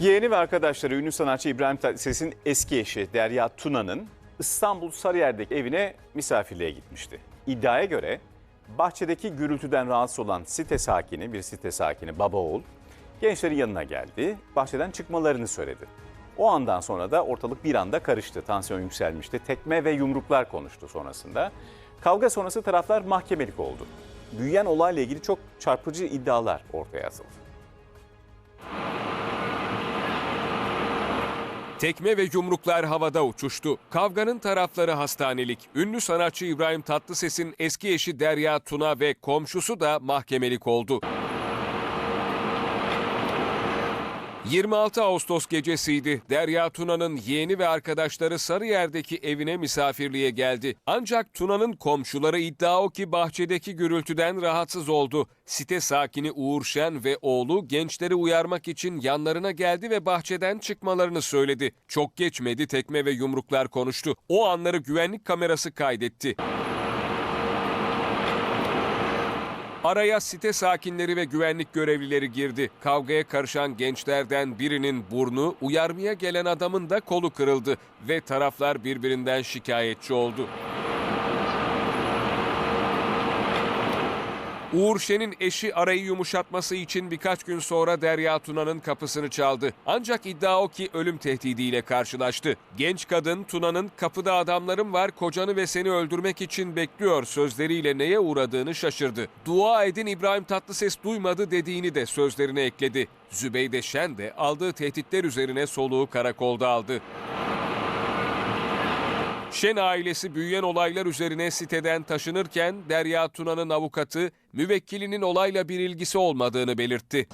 Yeğeni ve arkadaşları ünlü sanatçı İbrahim Tatlıses'in eski eşi Derya Tuna'nın İstanbul Sarıyer'deki evine misafirliğe gitmişti. İddiaya göre bahçedeki gürültüden rahatsız olan site sakini, bir site sakini baba oğul gençlerin yanına geldi, bahçeden çıkmalarını söyledi. O andan sonra da ortalık bir anda karıştı, tansiyon yükselmişti, tekme ve yumruklar konuştu sonrasında. Kavga sonrası taraflar mahkemelik oldu. Büyüyen olayla ilgili çok çarpıcı iddialar ortaya atıldı. Tekme ve yumruklar havada uçuştu. Kavganın tarafları hastanelik. Ünlü sanatçı İbrahim Tatlıses'in eski eşi Derya Tuna ve komşusu da mahkemelik oldu. 26 Ağustos gecesiydi. Derya Tuna'nın yeğeni ve arkadaşları Sarıyer'deki evine misafirliğe geldi. Ancak Tuna'nın komşuları iddia o ki bahçedeki gürültüden rahatsız oldu. Site sakini Uğur Şen ve oğlu gençleri uyarmak için yanlarına geldi ve bahçeden çıkmalarını söyledi. Çok geçmedi tekme ve yumruklar konuştu. O anları güvenlik kamerası kaydetti. Araya site sakinleri ve güvenlik görevlileri girdi. Kavgaya karışan gençlerden birinin burnu, uyarmaya gelen adamın da kolu kırıldı ve taraflar birbirinden şikayetçi oldu. Uğur Şen'in eşi arayı yumuşatması için birkaç gün sonra Derya Tuna'nın kapısını çaldı. Ancak iddia o ki ölüm tehdidiyle karşılaştı. Genç kadın Tuna'nın kapıda adamlarım var kocanı ve seni öldürmek için bekliyor sözleriyle neye uğradığını şaşırdı. Dua edin İbrahim Tatlıses duymadı dediğini de sözlerine ekledi. Zübeyde Şen de aldığı tehditler üzerine soluğu karakolda aldı. Şen ailesi büyüyen olaylar üzerine siteden taşınırken Derya Tuna'nın avukatı müvekkilinin olayla bir ilgisi olmadığını belirtti.